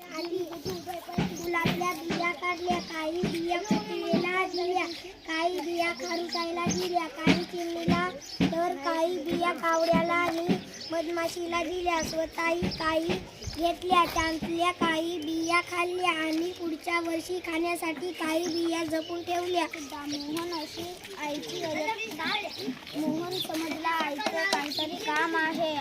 आली. गुलाबल्या बिया काढल्या काही बिया कुटलेला दिल्या काही बिया खारुताईला दिल्या काही चिमणीला तर काही बिया कावड्याला आणि मधमाशीला दिल्या स्वतःही काही घेतल्या त्यातल्या काही बिया खाल्ल्या आणि पुढच्या वर्षी खाण्यासाठी काही बिया जपून ठेवल्या. मोहन अशी आईची मोहन समजला आईचं काहीतरी काम आहे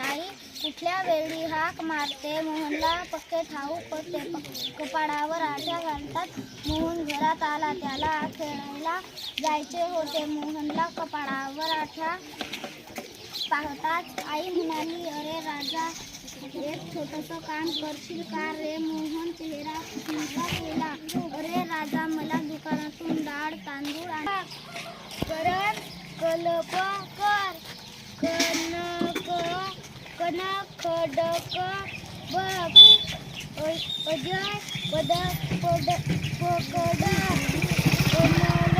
कुठल्या वेळी हाक मारते. मोहनला पक्के ठाऊक होते. कपाडावर कपाळावर आठ्या घालतात. मोहन घरात आला. त्याला खेळायला जायचे होते. मोहनला कपाळावर आठ्या पाहताच आई म्हणाली अरे राजा एक छोटस काम करशील का रे? मोहन चेहरा चिंता केला अरे राजा मला दुकानातून डाळ तांदूळ आण. करण कलप कर कनक कनक खडक बघ अ- अजय पदक पड पकड कमल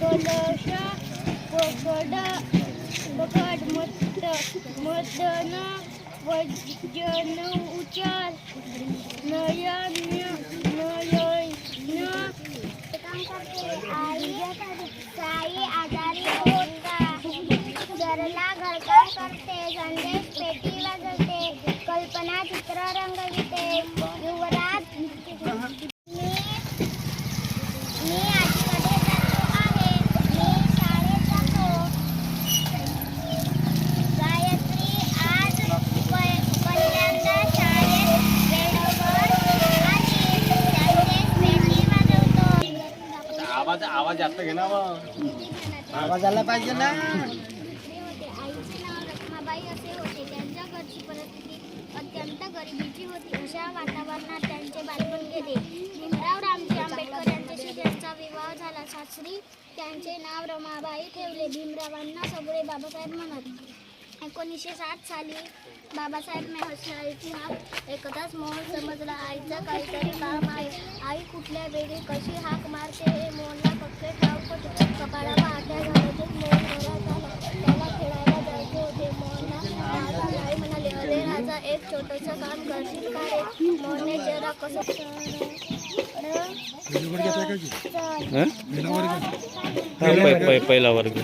कलश पकड पकड मत मदन वजन उचार नयन नयन आई साई आजारी. करते संदेश पेटी वाजवते कल्पना चित्र रंगविते युवराज मी मी आजीकडे जातो आहे मी शाळेत जातो. गायत्री आज प- पहिल्यांदा शाळेत वेळेवर आली. संदेश पेटी वाजवतो. आवाज आवाज जास्त घे ना मग. आवाज आला पाहिजे ना. रखमाबाई असे होते. त्यांच्या घरची परिस्थिती अत्यंत गरिबीची होती. अशा वातावरणात त्यांचे बालपण गेले. भीमराव रामजी आंबेडकर यांच्याशी त्यांचा विवाह झाला. सासरी त्यांचे नाव रमाबाई ठेवले. भीमरावांना सगळे बाबासाहेब म्हणत. एकोणीसशे सात साली बाबासाहेब मेहसाळीची हाक एकदाच मोहन समजला. आईचं काहीतरी काम आहे. आई कुठल्या वेळी कशी हाक मारते हे मोहनला पक्के ठाऊक होते. कपाळावर आट्या झाल्याचे मोहन घरात आला त्याला खेळायला जायचे होते मोहनला राजा आई म्हणाले अरे राजा एक छोटंसं काम करशील का रे मोहनने जरा कसं पहिला वर्ग.